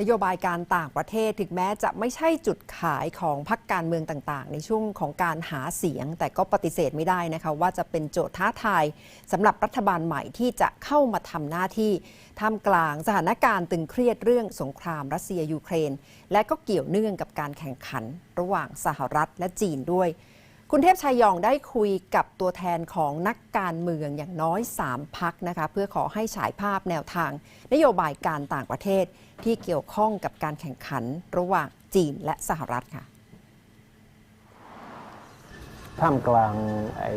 นโยบายการต่างประเทศถึงแม้จะไม่ใช่จุดขายของพรรคการเมืองต่างๆ ในช่วงของการหาเสียง แต่ก็ปฏิเสธไม่ได้นะคะว่าจะเป็นโจทย์ท้าทายสำหรับรัฐบาลใหม่ที่จะเข้ามาทำหน้าที่ท่ามกลางสถานการณ์ตึงเครียดเรื่องสงครามรัสเซียยูเครน และก็เกี่ยวเนื่องกับการแข่งขัน ระหว่างสหรัฐและจีนด้วย คุณเทพชัยยองได้คุยกับตัวแทนของนักการเมืองอย่างน้อย 3 พักนะคะเพื่อขอให้ฉายภาพแนวทาง นโยบายการต่างประเทศที่เกี่ยวข้องกับการแข่งขันระหว่างจีนและสหรัฐค่ะท่ามกลาง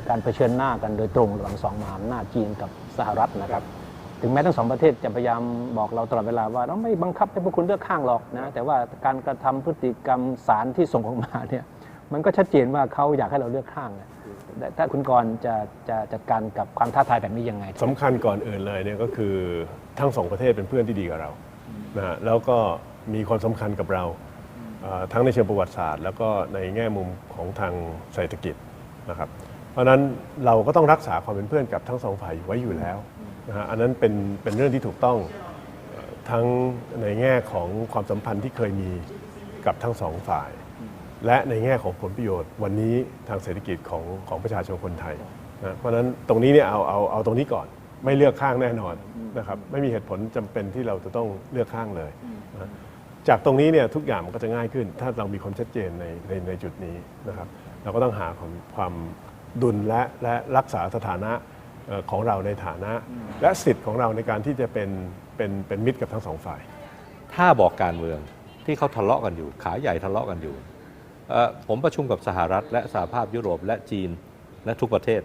การเผชิญหน้ากันโดยตรงระหว่างสองมหาอำนาจจีนกับสหรัฐนะครับ ถึงแม้ทั้งสองประเทศจะพยายามบอกเราตลอดเวลาว่าเราไม่บังคับให้พวกคุณเลือกข้างหรอกนะแต่ว่าการกระทำพฤติกรรมสารที่ส่งออกมาเนี่ย มันก็ชัดเจนว่าเขาอยากให้เราเลือกข้างนะแต่ถ้าคุณกรณ์จะจะจัดการกับความท้าทายแบบนี้ยังไง สำคัญก่อนอื่นเลยเนี่ยก็คือทั้งสองประเทศเป็นเพื่อนที่ดีกับเรานะฮะแล้วก็มีความสำคัญกับเราเอ่อทั้งในเชิงประวัติศาสตร์ แล้วก็ในแง่มุมของทางเศรษฐกิจนะครับเพราะฉะนั้นเราก็ต้องรักษาความเป็นเพื่อนกับทั้งสองฝ่ายไว้อยู่แล้วนะฮะอันนั้นเป็นเป็นเรื่องที่ถูกต้องเอ่อทั้งในแง่ของความสัมพันธ์ที่เคยมีกับทั้งสองฝ่าย และในแง่ของผลประโยชน์ วันนี้ทางเศรษฐกิจของของประชาชนคนไทยนะเพราะฉะนั้นตรงนี้เนี่ยเอาเอาเอาตรงนี้ก่อน ไม่เลือกข้างแน่นอนนะครับไม่มีเหตุผลจำเป็นที่เราจะต้องเลือกข้างเลยนะจากตรงนี้เนี่ยทุกอย่างมันก็จะง่ายขึ้น ถ้าเรามีความชัดเจนในในในจุดนี้นะครับ เราก็ต้องหาความความดุลและและรักษาสถานะของเราในฐานะ และสิทธิ์ของเราในการที่จะเป็นเป็นเป็นมิตรกับทั้งสองฝ่าย ถ้าบอกการเมืองที่เขาทะเลาะกันอยู่ ขาใหญ่ทะเลาะกันอยู่ ผมประชุมกับสหรัฐ และสหภาพยุโรปและจีนและทุกประเทศ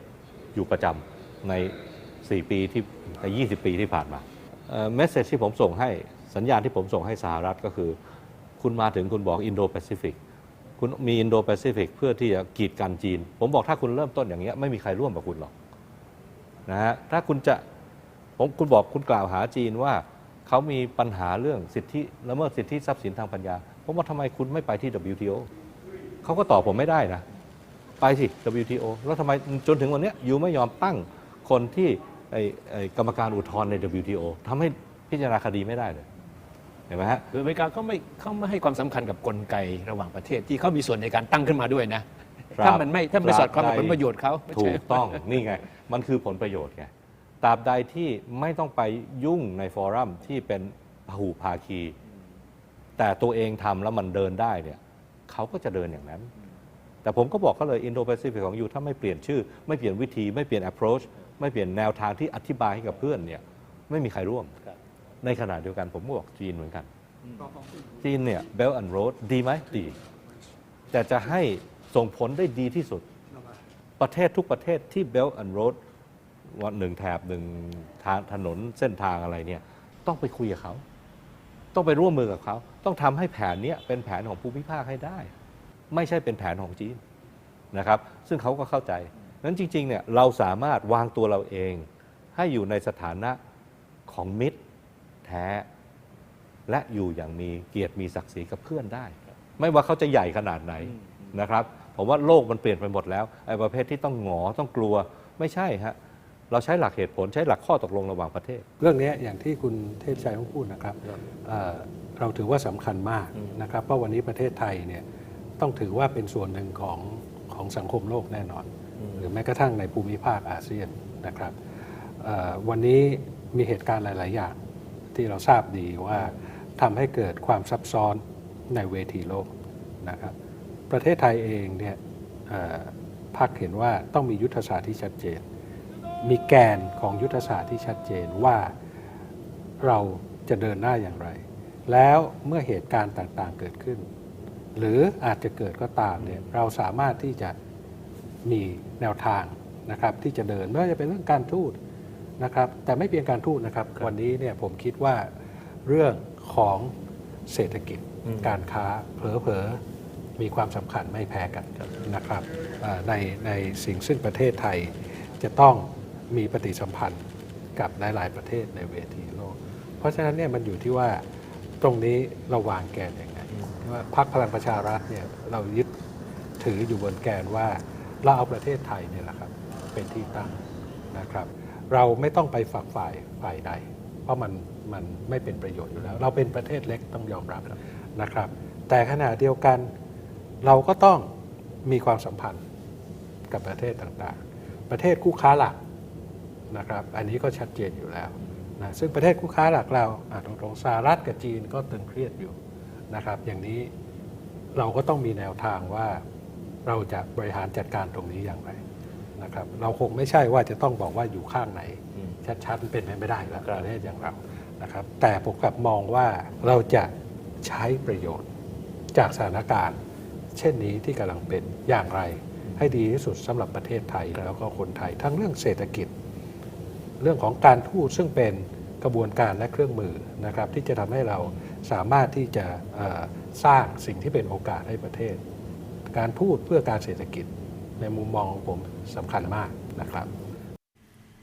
อยู่ประจำใน 4 ปีที่ใน20 ปีที่ผ่านมาเมสเซจที่ผมส่งให้สัญญาณที่ผมส่งให้สหรัฐก็คือ คุณมาถึงคุณบอกอินโดแปซิฟิกคุณมีอินโดแปซิฟิกเพื่อที่จะกีดกันจีน ผมบอกถ้าคุณเริ่มต้นอย่างเงี้ยไม่มีใครร่วมกับคุณหรอกนะฮะถ้าคุณจะผมคุณบอกคุณกล่าวหาจีนว่าเขามีปัญหาเรื่องสิทธิละเมิดสิทธิทรัพย์สินทางปัญญาผมว่าทำไมคุณไม่ไปที่ WTO เขาก็ตอบผมไม่ได้นะ ไปสิ WTO แล้วทำไมจนถึงวันเนี้ยยูไม่ยอมตั้งคนที่ไอ้ไอ้กรรมการอุทธรณ์ใน WTO ทำให้พิจารณาคดีไม่ได้เลยเห็นไหมฮะคืออเมริกาเขาไม่เขาไม่ให้ความสำคัญกับกลไกระหว่างประเทศที่เขามีส่วนในการตั้งขึ้นมาด้วยนะครับถ้ามันไม่ถ้าไม่สอดคล้องกับตราบใดผลประโยชน์เขาไม่ถูใช่กต้องนี่ไง มันคือผลประโยชน์ไงตราบใดที่ไม่ต้องไปยุ่งในฟอรัมที่เป็นพหูภาคี แต่ตัวเองทำแล้วมันเดินได้เนี่ย เขาก็จะเดินอย่างนั้น แต่ผมก็บอกเขาเลยอินโดแปซิฟิกของยูถ้าไม่เปลี่ยนชื่อ ไม่เปลี่ยนวิธีไม่เปลี่ยน approach ไม่เปลี่ยนแนวทางที่อธิบายให้กับเพื่อนเนี่ยไม่มีใครร่วม ในขณะเดียวกันผมก็บอกจีนเหมือนกัน จีนเนี่ย Belt and Road ดีไหมดีแต่จะให้ส่งผลได้ดีที่สุด ประเทศทุกประเทศที่ Belt and Road ว่าหนึ่งแถบหนึ่งทางถนนเส้นทางอะไรเนี่ยต้องไปคุยกับเขา ต้องไปร่วมมือกับเขา ต้องทำให้แผนนี้เป็นแผนของภูมิภาคให้ได้ ไม่ใช่เป็นแผนของจีนนะครับ ซึ่งเขาก็เข้าใจนั้นจริงๆเนี่ยเราสามารถวางตัวเราเอง ให้อยู่ในสถานะของมิตรแท้ และอยู่อย่างมีเกียรติมีศักดิ์ศรีกับเพื่อนได้ ไม่ว่าเขาจะใหญ่ขนาดไหนนะครับผมว่าโลกมันเปลี่ยนไปหมดแล้วไอ้ประเภทที่ต้องหงอต้องกลัวไม่ใช่ฮะ เราใช้หลักเหตุผลใช้หลักข้อตกลงระหว่างประเทศ เรื่องนี้อย่างที่คุณเทพชัยเขาพูดนะครับเอ่อเราถือว่าสำคัญมากนะครับเพราะวันนี้ประเทศไทยเนี่ยต้องถือว่าเป็นส่วนหนึ่งของของสังคมโลกแน่นอน หรือแม้กระทั่งในภูมิภาคอาเซียนนะครับเอ่อวันนี้มีเหตุการณ์หลาย ๆ อย่างที่เราทราบดีว่าทำให้เกิดความซับซ้อนในเวทีโลกนะครับประเทศไทยเองเนี่ยเอ่อพักเห็นว่าต้องมียุทธศาสตร์ที่ชัดเจน มีแกนของยุทธศาสตร์ที่ชัดเจนว่าเราจะเดินหน้าอย่างไร แล้วเมื่อเหตุการณ์ต่างๆเกิดขึ้น หรืออาจจะเกิดก็ตามเนี่ยเราสามารถที่จะมีแนวทางนะครับที่จะเดินไม่ว่าจะเป็นเรื่องการทูตนะครับ แต่ไม่เพียงการทูตนะครับ วันนี้เนี่ยผมคิดว่าเรื่องของเศรษฐกิจการค้าเผลอๆมีความสำคัญไม่แพ้กันนะครับอ่าในในสิ่งซึ่งประเทศไทยจะต้อง มีปฏิสัมพันธ์กับหลาย ๆ ประเทศในเวทีโลก เพราะฉะนั้นเนี่ยมันอยู่ที่ว่าตรงนี้เราวางแกนยังไงว่าพรรคพลังประชารัฐเนี่ยเรายึดถืออยู่บนแกนว่าเราเอาประเทศไทยเนี่ยแหละครับเป็นที่ตั้งนะครับ เราไม่ต้องไปฝักฝ่ายฝ่ายใด เพราะมันมันไม่เป็นประโยชน์อยู่แล้ว เราเป็นประเทศเล็กต้องยอมรับนะครับ แต่ขณะเดียวกันเราก็ต้องมีความสัมพันธ์กับประเทศต่างๆ ประเทศคู่ค้าหลัก นะครับอันนี้ก็ชัดเจนอยู่แล้วนะซึ่งประเทศคู่ค้าหลักเราอะตรงๆสหรัฐกับจีนก็ตึงเครียดอยู่นะครับ อย่างนี้เราก็ต้องมีแนวทางว่าเราจะบริหารจัดการตรงนี้อย่างไรนะครับเราคงไม่ใช่ว่าจะต้องบอกว่าอยู่ข้างไหน ชัดๆเป็นไปไม่ได้แล้วประเทศอย่างเรานะครับแต่ผมกลับมองว่าเราจะใช้ประโยชน์จากสถานการณ์ เช่นนี้ที่กำลังเป็นอย่างไร ให้ดีที่สุดสำหรับประเทศไทยแล้วก็คนไทยทั้งเรื่องเศรษฐกิจ เรื่องของการทูตซึ่งเป็นกระบวนการและเครื่องมือนะครับที่จะทำให้เราสามารถที่จะสร้างสิ่งที่เป็นโอกาสให้ประเทศ การพูดเพื่อการเศรษฐกิจในมุมมองของผมสำคัญมากนะครับ